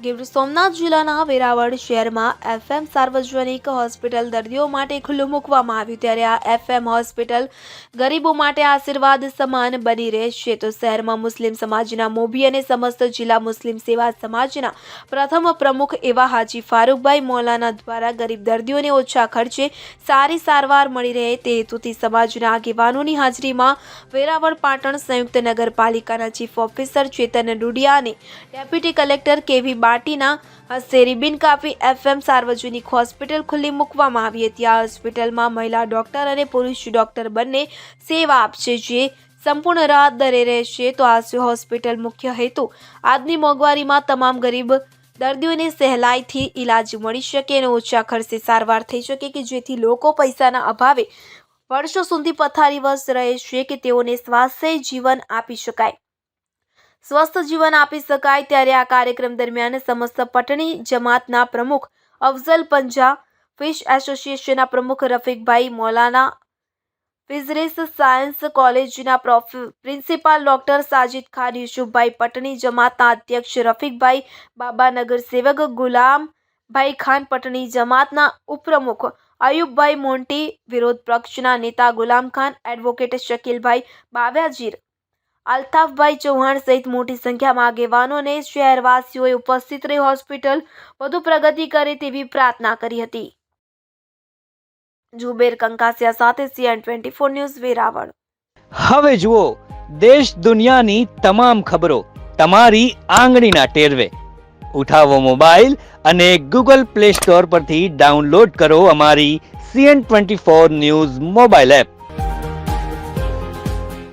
ગીર સોમનાથ જિલ્લાના વેરાવળ શહેરમાં એફએમ સાર્વજનિક હોસ્પિટલ દર્દીઓ માટે ખુલ્લું મૂકવામાં આવ્યું ત્યારે આ એફએમ હોસ્પિટલ ગરીબો માટે આશીર્વાદ સમાન બની રહેશે. તો શહેરમાં મુસ્લિમ સમાજના મોભી અને સમસ્ત જિલ્લા મુસ્લિમ સેવા સમાજના પ્રથમ પ્રમુખ એવા હાજી ફારૂકભાઈ મૌલાના દ્વારા ગરીબ દર્દીઓને ઓછા ખર્ચે સારી સારવાર મળી રહે તે હેતુથી સમાજના આગેવાનોની હાજરીમાં વેરાવળ પાટણ સંયુક્ત નગરપાલિકાના ચીફ ઓફિસર ચેતન ડુડિયા અને ડેપ્યુટી કલેક્ટર કેવી બાટીના હસ્તે રિબિન કાપી એફએમ સાર્વજનિક હોસ્પિટલ ખુલ્લી મૂકવામાં આવી હતી. આ હોસ્પિટલમાં મહિલા ડોક્ટર અને પુરુષ ડોક્ટર બંને સેવા આપશે જે સંપૂર્ણ રાહત દરે રહેશે. તો આ હોસ્પિટલ મુખ્ય હેતુ? આજની મોંઘવારીમાં તમામ ગરીબ દર્દીઓને સહેલાઈથી ઈલાજ મળી શકે અને ઓછા ખર્ચે સારવાર થઈ શકે કે જેથી લોકો પૈસાના અભાવે વર્ષો સુધી પથારીવશ રહેશે કે તેઓને સ્વાસ્થ્ય જીવન આપી શકાય. સ્વસ્થ જીવન આપી શકાય ત્યારે આ કાર્યક્રમ દરમિયાન સમસ્ત પટણી જમાતના પ્રમુખ અફઝલ પંજા, ફિશ એસોસિએશનના પ્રમુખ રફીકભાઈ મૌલાના ફિઝરીસ સાયન્સ કોલેજના prof, principal doctor Sajid Khan, Yusufbhai Patni, જમાતના અધ્યક્ષ રફીકભાઈ, બાબાનગર સેવક ગુલામભાઈ ખાન પટણી, જમાતના ઉપપ્રમુખ અયુબભાઈ મોન્ટી વિરોધ પક્ષના નેતા ગુલામ ખાન, એડવોકેટ શકીલભાઈ બાવ્યાજીર અલ્તાફભાઈ ચૌહાણ સહિત મોટી સંખ્યામાં આગેવાનો અને શહેરવાસીઓએ ઉપસ્થિત રહી હોસ્પિટલ વધુ પ્રગતિ કરે તેવી પ્રાર્થના કરી હતી. જુબેર કંકાસિયા સાથે CN twenty four news Veraval. હવે જુઓ, દેશ દુનિયાની તમામ ખબરો તમારી આંગળીના ટેરવે. ઉઠાવો મોબાઈલ અને ગૂગલ પ્લે સ્ટોર પરથી ડાઉનલોડ કરો અમારી CN twenty four news mobile app.